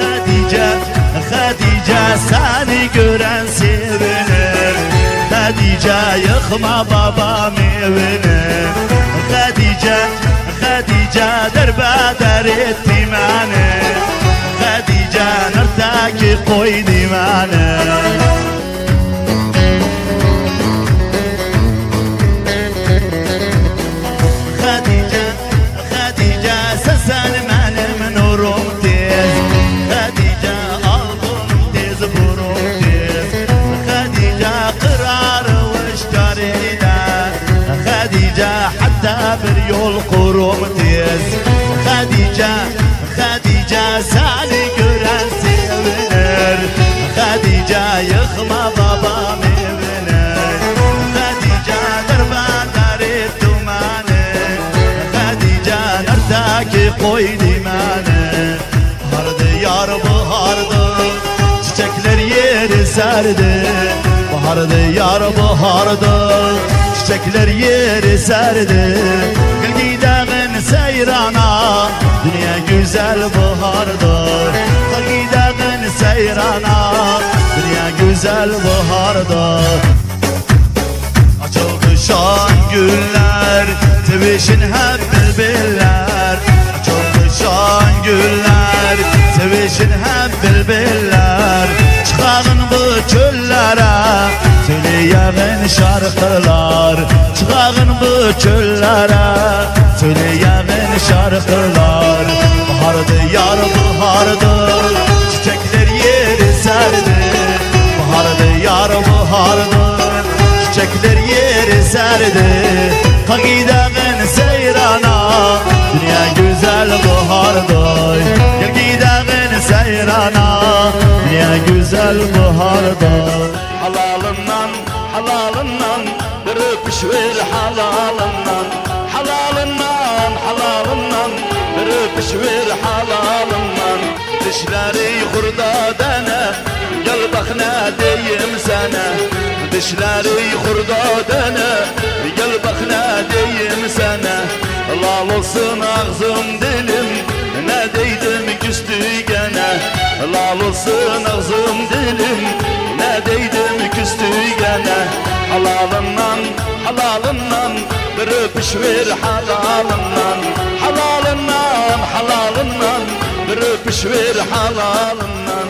Hadice, Hadice seni gören sevinir Hadice yıkma babam evini Hadice, Hadice derbeder etti beni Hadice nertaki koydu kurum tez Hadice, Hadice seni gören sevinir Hadice yıkma babam evini Hadice derbeder et dumanı. Hadice neredeki koy limani Bahardı yar bahardı Çiçekler yeri serdi Bahardı yar bahardı Çiçekler yeri serdi seyrana. Dünya güzel bahardı Gül gideğin seyrana. Dünya güzel bahardı Açıldı şan güller Sevişin hep bülbüller Açıldı şan güller Sevişin hep bülbüller Çıkağın bu çöllere Söyleyemin şarkılar. Çıkağın bu çöllere Şarkılar Bahardı yar bahardı Çiçekler yeri serdi. Bahardı yar bahardı Çiçekler yeri serdi. Kagideğin seyrana Dünya güzel baharda. Gel gideğin seyrana Dünya güzel baharda. Halalından halalından Bir öpüş ver halalından Halalından. Halalından Ver halalından Dişleri hurda dene. Gel bak ne diyeyim sana. Dişleri hurda dene. Gel bak ne diyeyim sana. Lal olsun ağzım dilim. Ne deydim küstü gene. Lal olsun ağzım dilim. Ne deydim küstü gene. Halalından halalından Bir öpüş ver halalından öpüş ver halalından